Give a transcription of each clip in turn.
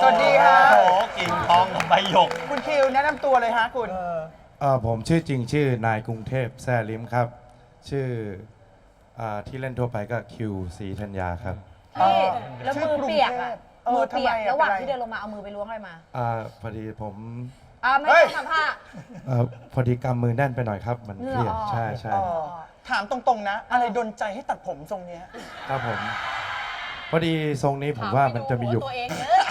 สวัสดีฮะโอ้โหกิ่งทองกับใบหยก คุณคิวแนะนำตัวเลยฮะคุณ เอ่อผมชื่อจริงชื่อนายกรุงเทพแซ่ลิมครับ ชื่ออาที่เล่นทั่วไปก็คิวสีธัญญาครับพี่แล้วชื่อมือกรุงเปียกเทอะพเออมือเปียกทำไมอะระหว่างเป็นไร ที่เดินลงมาเอามือไปล้วงอะไรมาอาพอดีผมอ่าไม่เฮ้ยต้องทำผ้า เอ่อพอดีกำมือแน่นไปหน่อยครับ มันเหงื่เคอรียดออกใช่ใช่เออถามตรงๆนะ อะไรดนใจให้ตัดผมทรงเนี้ย ครับผม พอดีทรงนี้ผมว่ามันจะมีอยู่ตัวเองเยอะ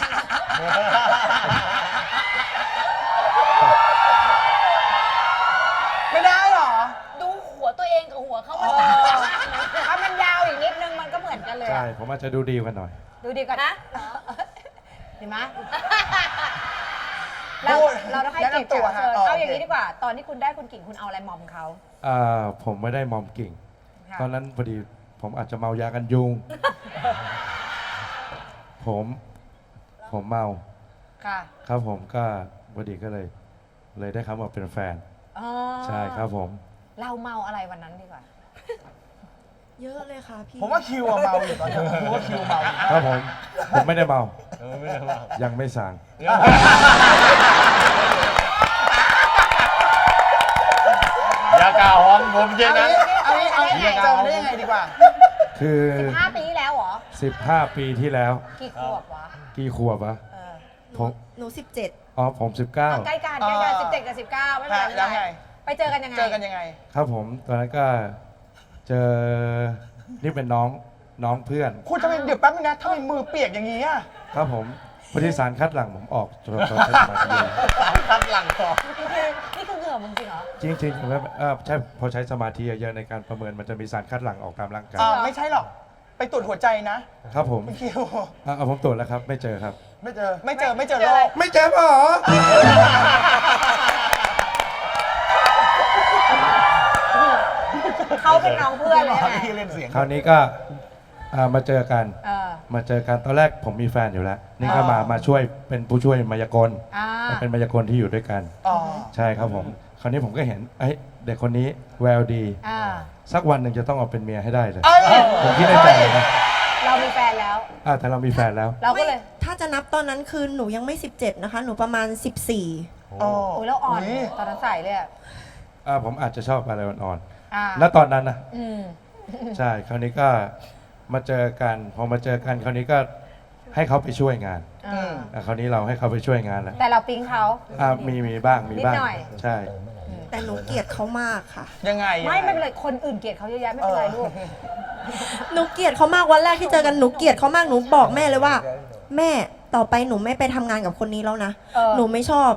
ไม่ได้เหรอ ดูหัวตัวเองกับหัวเขามันถ้ามันยาวอีกนิดนึงมันก็เหมือนกันเลยใช่ อะผมอาจจะดูดีกว่าหน่อย ดูดีก่อนนะเห็นไหมเราพูดเราต้องให้แนะเกียรตินำตัวแขกฮะรับเชิญอ๋อเอาโอเคอย่างนี้ดีกว่า ตอนที่คุณได้คุณกิ่งคุณเอาอะไรมอมเขาอ่า ผมไม่ได้มอมกิ่ง ค่ะตอนนั้นพอดีผมอาจจะเมายากันยุง ผม ผมเมาค่ะครับผมก็พอดีก็เลย เลยได้คำว่าเป็นแฟน อ๋อใช่ครับผม เราเมาอะไรวันนั้นดีกว่า เยอะเลยค่ะพี่ผมว่าคิวอะเมาอยู่ตอนนี้ผมว่าคิวเมาอยู่ครับผมผมไม่ได้เมา เออไม่ได้ว่ายังไม่สั่งอย่ากล่าวห้องผมเช่นเอานั้น งี้เอางี้เอางี้เจอกันได้ยังไงดีกว่า คือ ห้าปีที่แล้วเหรอ 15 ปีที่แล้ว กี่ขวบวะ กี่ขวบวะเออผมหนูสิบเจ็ดอ๋อผม ใกล้กันใกล้กันอ่าสิบเจ็ดกับสิบเก้าไม่เป็นไรฮะไม่แล้วเป็นไง ไรไปเจอกันยังไงเจอกันยังไง 19 ครับผมตอนนั้นก็เจอนี่เป็นน้องน้องเพื่อน คุณทำไมเดี๋ยวแป๊บนึงนะทำไมมือเปียกอย่างนี้อะครับผมพอดีสารคัดหลังผมออกจนตอนใช้สมาธิตัดหลังก่อนนี่คือนี่คือเหงื่อมึงจริงเหรอ จริงๆแล้วเอ่อใช่พอใช้สมาธิเยอะๆในการประเมินมันจะมีสารคัดหลั่งออกตามร่างกาย อ่าไม่ใช่หรอก ไปตรวจหัวใจนะครับผมคุณคิวอะเอาผมตรวจแล้วครับ ไม่เจอครับ ไม่เจอ ไม่เจอไม่เจอโรคไม่เจอหรอเขาเป็นน้องเพื่อนเลยไงที่เล่นเสียงคราวนี้ก็อ่ามาเจอกัน เออ มาเจอกันตอนแรกผมมีแฟนอยู่แล้ว นี่ก็มามาช่วยเป็นผู้ช่วยมายากลอ่า เป็นมายากลที่อยู่ด้วยกัน อ๋อ ใช่ครับผม คราวนี้ผมก็เห็นเอ้ย เด็กคนนี้แววดี อ่าสักวันหนึ่งจะต้องเอาเป็นเมียให้ได้เลย เอ้ยผมคิดในใจเลยนะเรามีแฟนแล้ว อะแต่เรามีแฟนแล้ว เราก็เลยถ้าจะนับตอนนั้นคือหนูยังไม่ 17 นะคะ หนูประมาณ 14อ๋อโอ้ยแล้วอ่อนยตอนนั้นใส่เลยอะอ่าผมอาจจะชอบอะไรอ่อนอ่าๆณตอนนั้นนะ อืม ใช่ คราวนี้ก็มาเจอกัน พอมาเจอกันคราวนี้ก็ให้เขาไปช่วยงานอ่า อะคราวนี้เราให้เขาไปช่วยงานแล้วแต่เราปิ๊งเขา อะมีมีบ้างมีบ้าง นิดหน่อย ใช่ แต่หนูเกลียดเขามากค่ะ ยังไงไม่ยังงไม่เป็นไรคนอื่นเกลียดเขาเยอะแยะไม่เป็นไรลูกหนูเกลียดเขามากวันแรกที่เจอกันหนูเกลียดเขามากหนูบอกแม่เลยว่า แม่ต่อไปหนูไม่ไปทำงานกับคนนี้แล้วนะเออ หนูไม่ชอบ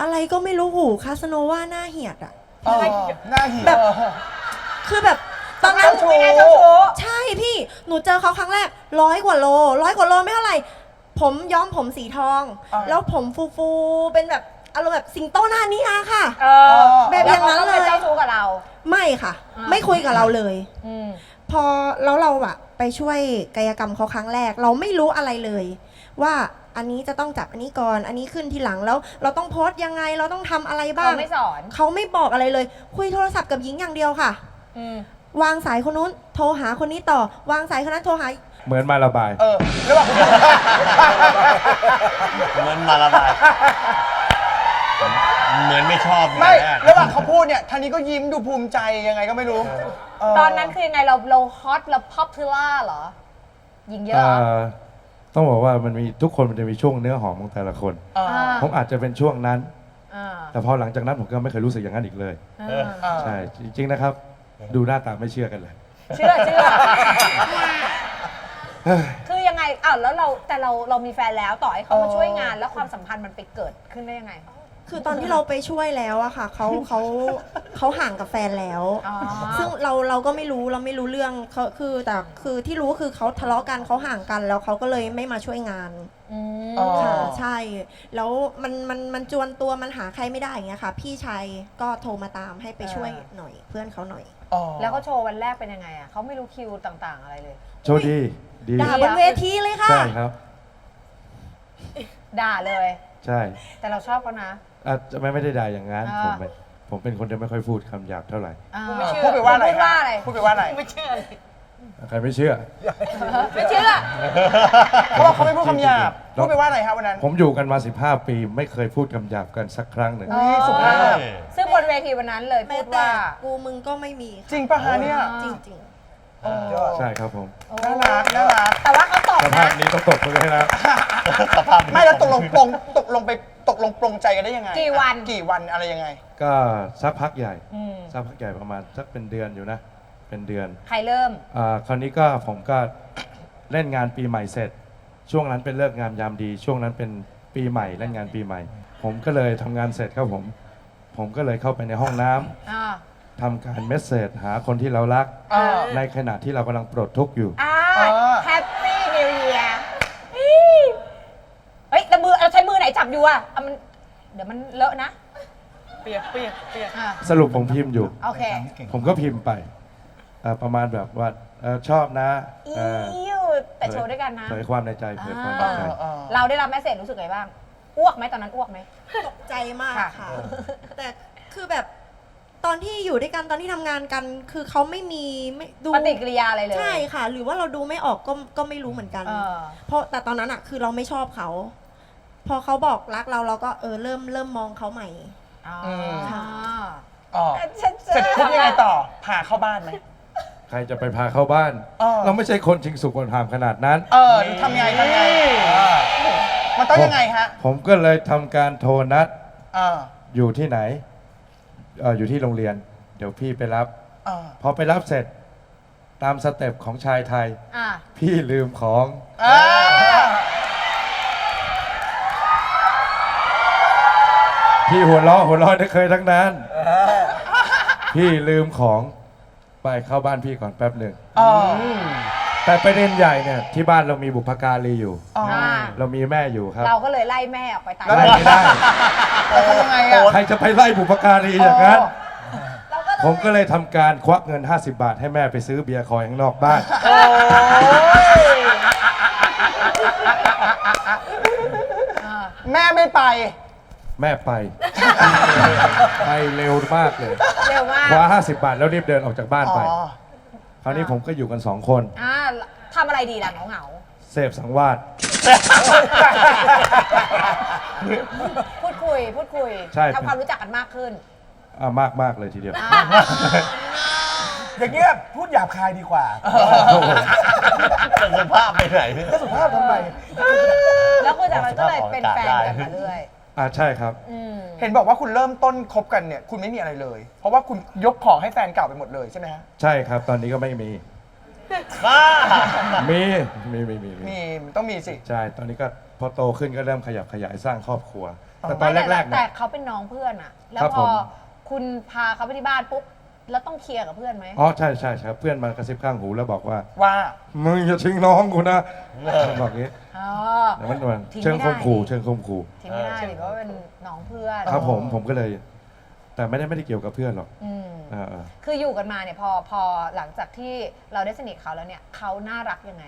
อะไรก็ไม่รู้หูคาสโนว่าหน้าเหียดอะ เออหน้าหิวแบบ คือแบบตอนนั้น เจ้าชู้ ไม่น่าเจ้าชู้ ใช่พี่ หนูเจอเขาครั้งแรกร้อยกว่าโลร้อยกว่าโลไม่เท่าไหร่ ผมย้อมผมสีทอง อ่า แล้วผมฟูๆ เป็นแบบ อารมณ์แบบสิงโตหน้านี้อาค่ะ เออแบบอย่างนั้นแวขก็เลยป็เจ้าชู้กับเรา ไม่ค่ะอ่าไม่คุยกับเราเลย อืม พอแล้วเราอะไปช่วยกายกรรมเขาครั้งแรก เราไม่รู้อะไรเลย ว่าอันนี้จะต้องจับอันนี้ก่อน อันนี้ขึ้นทีหลังแล้ว เราต้องโพสต์ยังไงเราต้องทำอะไรบ้าเขางไม่สอน เขาไม่บอกอะไรเลย คุยโทรศัพท์กับหญิงอย่างเดียวค่ะ อืม วางสายคนนู้นโทรหาคนนี้ต่อ วางสายคนนั้นโทรหา เหมือนมาระบาย เออระหว่างคุณเหมือนมาระบาย เหมือนไม่ชอบไม่แรก ระหว่างเขาพูดเนี่ยทางนี้ก็ยิ้มดูภูมิใจยังไงก็ไม่รู้เตอนนั้นคือยังไงเราเราฮอตเราพ็อปทูล่าเหรอ ยิงเยอะเอ่เหรออต้องบอกว่ามันมีทุกคนมันจะมีช่วงเนื้อหอมของแต่ละคน เอออ่าผมอาจจะเป็นช่วงนั้น อ่าแต่พอหลังจากนั้นผมก็ไม่เคยรู้สึกอย่างนั้นอีกเลยอ่าเออใช่ จริง ๆ นะครับ ดูหน้าตาไม่เชื่อกันเลย เชื่อเชื่อคือยังไงอ้าวแล้วเราแต่เราเรามีแฟนแล้วต่อให้เขามาช่วยงาน แล้วความสัมพันธ์มันไปเกิดขึ้นได้ยังไงคื อตอนที่เราไปช่วยแล้วอะค่ะเขาเขาเขาห่างกับแฟนแล้ว อ๋อ ซึ่งเราเราก็ไม่รู้เราไม่รู้เรื่องเขาคือแต่คือที่รู้คือเขาทะเลาะกันเขาห่างกันแล้วเขาก็เลยไม่มาช่วยงาน อืม อ๋อ ค่ะใช่ แล้วมันมันมันจวนตัวมันหาใครไม่ได้อย่างเงี้ยค่ะ พี่ชายก็โทรมาตามให้ไปช่วยหน่อยเพื่อนเขาหน่อย อ๋อแล้วเขาโชว์วันแรกเป็นยังไงอะเขาไม่รู้คิวต่างๆ อะไรเลย โชคดีดีด่าบนเวทีเลยค่ะ ใช่ครับ ด่าเลย ใช่ แต่เราชอบเขานะ อาจจะไม่ไม่ได้ด่าอย่างนั้นอ่าผมไม่ผมเป็นคนที่ไม่ค่อยพูดคำหยาบเท่าไหร่อ่าพูดไปว่าอะไรพูดว่าอะไร พูดไปว่าอะไรไม่เชื่อเลยใครไม่เชื่อไม่เชื่อ เขาบอกเขาไม่พูดคำหยาบจริงๆพูดไปว่าอะไรครับวันนั้นผมอยู่กันมา 15 ปี ไม่เคยพูดคำหยาบกันสักครั้งหนึ่ง อุ๊ยสุภาพซึ่งบนเวทีวันนั้นเลยแม้พูดแต่ว่า กูมึงก็ไม่มีจริงปะฮะเนี่ย จริง ใช่ครับผมน่ารักน่ารักแต่ว่าเขาตอบสภานะพนี้ต้องตกมือให้นะ สภาพไม่แล้วตกลงปลงตกลงไปตกลงปลงใจกันได้ยังไงกี่วัน กี่วันอะไรยังไง ก็สักพักใหญ่อืมสักพักใหญ่ประมาณสักเป็นเดือนอยู่นะ เป็นเดือนใครเริ่ม อ่าคราวนี้ก็ผมก็เล่นงานปีใหม่เสร็จ ช่วงนั้นเป็นเลิกงามยามดี ช่วงนั้นเป็นปีใหม่เล่นงานปีใหม่ ผมก็เลยทำงานเสร็จครับผม ผมก็เลยเข้าไปในห้องน้ำอ่า ทำการเมสเซจหาคนที่เรารักเออในขณะที่เรากำลังปลดทุกข์อยู่ อ่าอ่าแฮปปี้นิวเยียร์เฮ้ยแต่มือเราใช้มือไหนจับอยู่อะอะมัน เดี๋ยวมันเลอะนะ เปียกเปียกเปียก อ่าสรุปผมพิมพ์อยู่ โอเคผมก็พิมพ์ไปเอ่อประมาณแบบว่าเอ่อชอบนะเอ่ออิ้วแต่โชว์ด้วยกันนะ เผยความในใจเผยความในเอใจอเออเราได้รับแมสเซจรู้สึกไงบ้าง อ้วกไหมตอนนั้นอ้วกไหมๆตกใจมากค่ะ ค่ะ แต่คือแบบ ตอนที่อยู่ด้วยกันตอนที่ทำงานกัน คือเขาไม่มีไม่ดูปฏิกิริยาอะไรเลยใช่ค่ะ หรือว่าเราดูไม่ออกก็ก็ไม่รู้เหมือนกัน เออ เพราะแต่ตอนนั้นอะคือเราไม่ชอบเขา พอเขาบอกรักเราเราก็เออเริ่มเริ่มมองเขาใหม่ อ๋อมค่ะ อ๋อฉันเสร็จปุ๊บยังไงต่อพาเข้าบ้านไหม ใครจะไปพาเข้าบ้าน เออ เราไม่ใช่คนชิงสุกคนหามขนาดนั้น เออทำไงทำไงเออมันต้องยังไงฮะผมก็เลยทำการโทรนัดเอออยู่ที่ไหน เอ่ออยู่ที่โรงเรียน เดี๋ยวพี่ไปรับเออพอไปรับเสร็จตามสเต็ปของชายไทย อะพี่ลืมของเออพี่หัวเราะหัวเราะได้เคยทั้งนั้น พี่ลืมของ ไปเข้าบ้านพี่ก่อนแป๊บหนึ่งเออ แต่ประเด็นใหญ่เนี่ยที่บ้านเรามีบุพการีอยู่ อ๋ออ่า เรามีแม่อยู่ครับ เราก็เลยไล่แม่ออกไปตามแล้วไล่ไม่ได้แล้วทำยังไงอะ ใครจะไปไล่บุพการีอย่างนั้น เราก็เลยผมก็เลยทำการควักเงิน 50 บาท ให้แม่ไปซื้อเบียร์คอยข้างนอกบ้าน โอ้ยอ่าแม่ไม่ไป แม่ไป ไปเร็วมากเลยเร็วมากคว้า50 บาทแล้วรีบเดินออกจากบ้านอ๋ไปอค ราวนี้ผมก็อยู่กันสองคน อ่าทำอะไรดีล่ะเหงาเหงาเสพสังวาสๆพูดคุย พูดคุยใช่ ทำความรู้จักกันมากขึ้น อะมากมากๆเลยทีเดียวอ่าอย่างเงี้ยพูดหยาบคายดีกว่าจะสภาพไปไหนก็สุภาพทำไม แล้วคุณจากนั้นก็เลยเป็นแฟนกันมาเรื่อย อะใช่ครับ อืมเห็นบอกว่าคุณเริ่มต้นคบกันเนี่ย คุณไม่มีอะไรเลย เพราะว่าคุณยกของให้แฟนเก่าไปหมดเลยใช่ไหมฮะใช่ครับ ตอนนี้ก็ไม่มี บ้ามีมีมีมีมีมีมันต้องมีสิ ใช่ตอนนี้ก็พอโตขึ้นก็เริ่มขยับขยายสร้างครอบครัว แต่ตอนไม่แรกๆแต่เนี่ย เขาเป็นน้องเพื่อนอะแล้วครับพผอม คุณพาเขาไปที่บ้านปุ๊บ แล้วต้องเคลียร์กับเพื่อนไหม อ๋อใช่ใช่ครับเพื่อนมากระซิบข้างหูแล้วบอกว่า ว่า มึงอย่าทิ้งน้องกูนะบอกงี้อ๋อ เดี๋ยวมันมันทิ้งไม่เชิงข่มขู่ได้ เชิงข่มขู่ทีไม่ได้ดิเพราะว่าเป็นน้องเพื่อนครับผมผมก็เลย แต่ไม่ได้ไม่ได้เกี่ยวกับเพื่อนหรอกอืมอ่าคืออยู่กันมาเนี่ยพอพอหลังจากที่เราได้สนิทเขาแล้วเนี่ยเขาน่ารักยังไง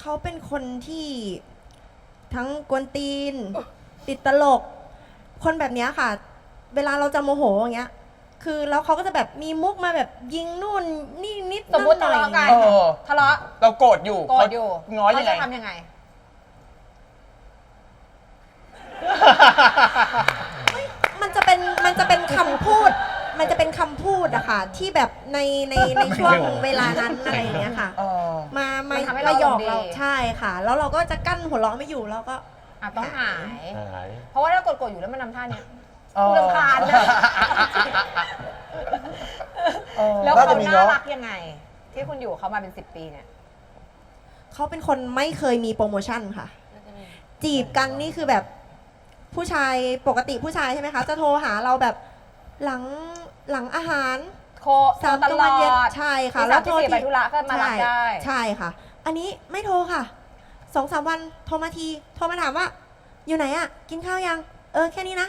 เขาเป็นคนที่ทั้งกวนตีน ติดตลก คนแบบเนี้ยค่ะ เวลาเราจะโมโหอย่างเงี้ย คือแล้วเขาก็จะแบบมีมุกมาแบบยิงนู่นนี่นิดสมมติหน่ทะอยเลาะกัน เออ ทะเลาะเราโกรธอยู่โกรธอยู่เขาง้อยังไง เขาจะทำยังไง มันจะเป็นมันจะเป็นคำพูด มันจะเป็นคำพูดอะค่ะ ที่แบบในในในช่วงเวลานั้นอะไรอย่างเงี้ยค่ะ เออ มามามันทำให้มาเราหยอกอารมณ์ดีเราใช่ค่ะ แล้วเราก็จะกั้นหัวเราะไม่อยู่แล้วก็ อะต้องหาย หาย เพราะว่าถ้ากดๆอยู่แล้วมันทำท่าเนี้ยเออ กูรำคาญนะเออแล้วน่าเขาจะมีน่าเนอะรักยังไง ที่คุณอยู่กับเขามาเป็นสิบปีเนี่ยเขาเป็นคนไม่เคยมีโปรโมชั่นค่ะ จีบกันนี่คือแบบผู้ชายปกติผู้ชายใช่ไหมคะ จะโทรหาเราแบบหลังหลังอาหารโคสามตกลางลวันอเย็นดใช่ค่ะมีสามที่สี่ไปธุระก็มารับใช่ได้ใช่ค่ะ อันนี้ไม่โทรค่ะสองสามวันโทรมาที โทรมาถามว่า อยู่ไหนอะกินข้าวยัง เออแค่นี้นะ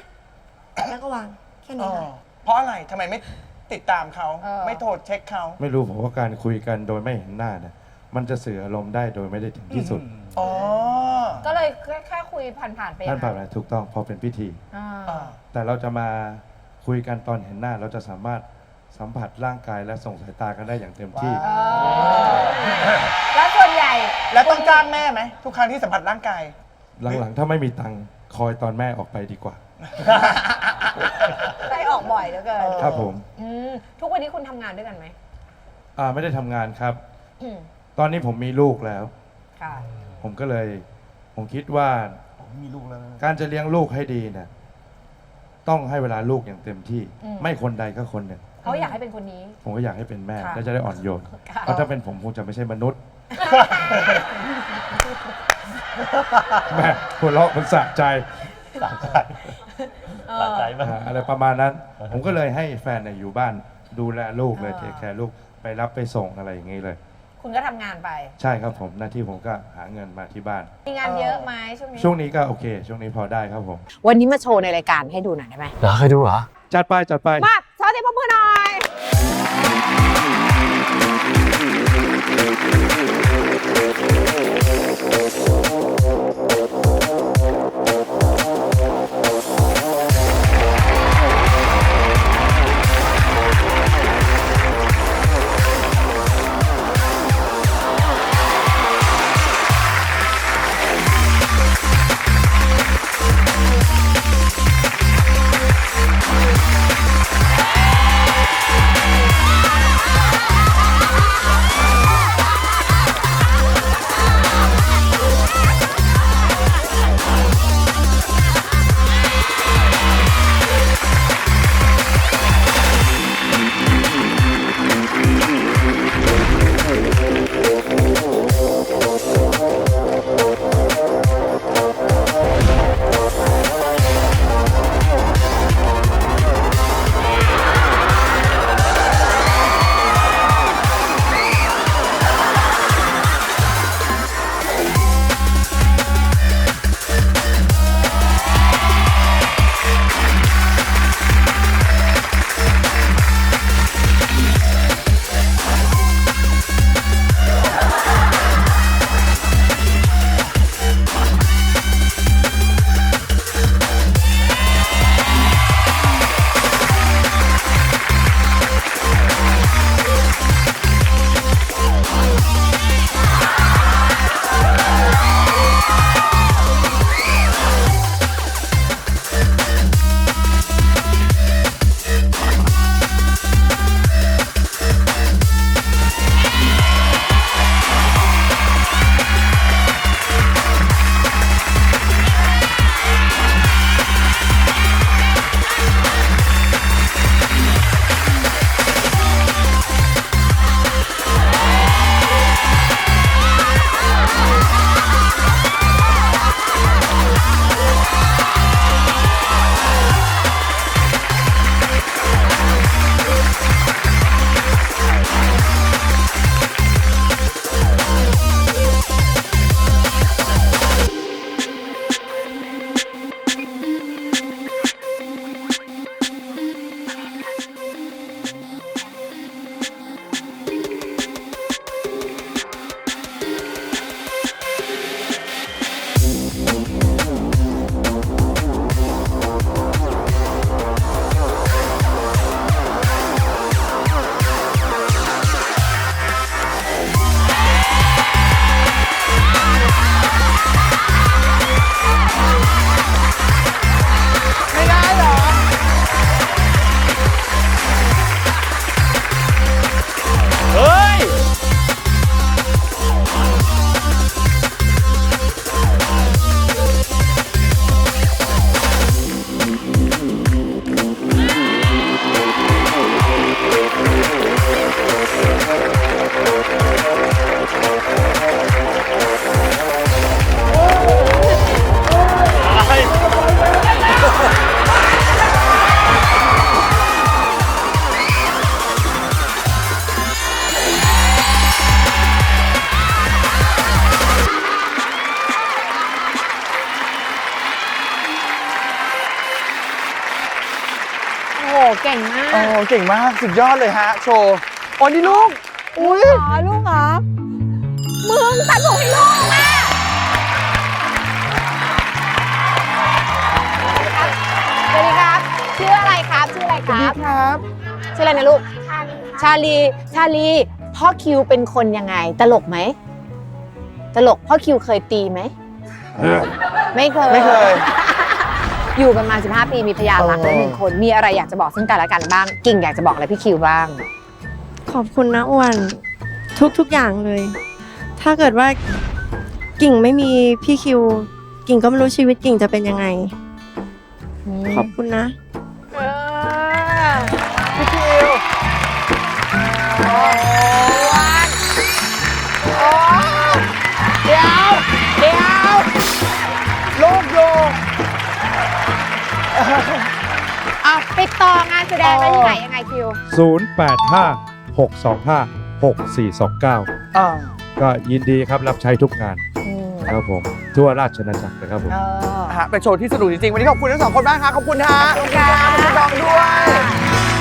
แล้วก็วางแค่เอนี้อค่ะ เพราะอะไรทำไมไม่ติดตามเขาเออ ไม่โทรเช็คเขาไม่รู้ผมว่าการคุยกันโดยไม่เห็นหน้าเนี่ยมันจะสื่ออารมณ์ได้โดยไม่ได้ถึงที่สุดอ๋อก็เลยแค่แค่คุยผ่านๆไปท่านผ่านอะไรถูกต้องพอเป็นพิธี อ่าอ่าแต่เราจะมาคุยกันตอนเห็นหน้า เราจะสามารถสัมผัสร่างกายและส่งสายตากันได้อย่างเต็มที่แล้วส่วนใหญ่แล้วต้องจ้างแม่ไหมทุกครั้งที่สัมผัสร่างกาย หลังๆ ถ้าไม่มีตังค์คอยตอนแม่ออกไปดีกว่า ได้ออกบ่อยเหลือเกินครับผม อืมทุกวันนี้คุณทำงานด้วยกันไหมอ่าไม่ได้ทำงานครับ อืมตอนนี้ผมมีลูกแล้ว ค่ะ ผมก็เลย ผมคิดว่ามีลูกแล้วการจะเลี้ยงลูกให้ดีเนี่ยต้องให้เวลาลูกอย่างเต็มที่ไม่คนใดก็คนหนึ่ง เขาอยากให้เป็นคนนี้ ผมก็อยากให้เป็นแม่ค่ะ และจะได้อ่อนโยน ค่ะเพราะถ้าเป็นผมคงจะไม่ใช่มนุษย์ แม่หัวเราะมันสะใจ สะใจสะใจมาก อ่าอะไรประมาณนั้น ผมก็เลยให้แฟนเนี่ยอยู่บ้านดูแลลูกเลยเทคแคร์ลูกไปรับไปส่งอะไรอย่างนี้เลย คุณก็ทำงานไป ใช่ครับผมหน้าที่ผมก็หาเงินมาที่บ้าน มีงานเยอะไหมช่วงนี้ ช่วงนี้ก็โอเค ช่วงนี้พอได้ครับผม วันนี้มาโชว์ในรายการให้ดูหน่อยได้ไหม เหรอเคยดูเหรอ จัดไปจัดไป มาซอสเต็มมือหน่อย ก่งมากสุดยอดเลยฮะ โชว์โอ้นี่ลูก อุ้ยอ๋อลูกเหรอมึงตัดผมให้ลูกอะสวัสดีครับ ชื่ออะไรครับ ชื่ออะไรครับ ครับ ชื่ออะไรนะลูกค่ะชาลี ชาลี พ่อคิวเป็นคนยังไง ตลกไหม ตลก พ่อคิวเคยตีไหม ไม่เคย ไม่เคย อยู่กันมา 15 ปีมีพยานรักแล้วเออหนึ่งคน มีอะไรอยากจะบอกซึ่งกันและกันบ้าง กิ่งอยากจะบอกอะไรพี่คิวบ้าง ขอบคุณนะอ้วนทุกทุกๆอย่างเลย ถ้าเกิดว่ากิ่งไม่มีพี่คิว กิ่งก็ไม่รู้ชีวิตกิ่งจะเป็นยังไง ขอบคุณนะ ติดต่องานแสดงได้ที่ไหนยังไงคิว 085 625 6429 อ่าก็ยินดีครับรับใช้ทุกงานครับผม ทั่วราชอาณาจักรเลยครับผม เออ ฮะเป็นโชว์ที่สนุกจริงๆ วันนี้ขอบคุณทั้งสองคนมากครับขอบคุณฮะขอบคุณค่ะ ขอบคุณดองด้วย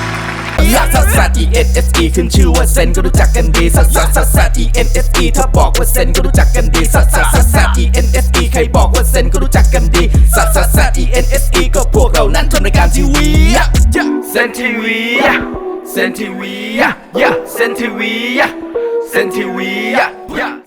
ลักซัสซัส E N S E ขึ้นชื่อว่าเซนก็รู้จักกันดีซัสซัสซัสซัส E N S E ถ้าบอกว่าเซนก็รู้จักกันดีซัสซัสซัสซัส E N S E ใครบอกว่าเซนก็รู้จักกันดีซัสซัสซัส E N S E ก็พวกเรานั้นทำรายการทีวีเซนทีวีเซนทีวีเซนทีวีเซนทีวี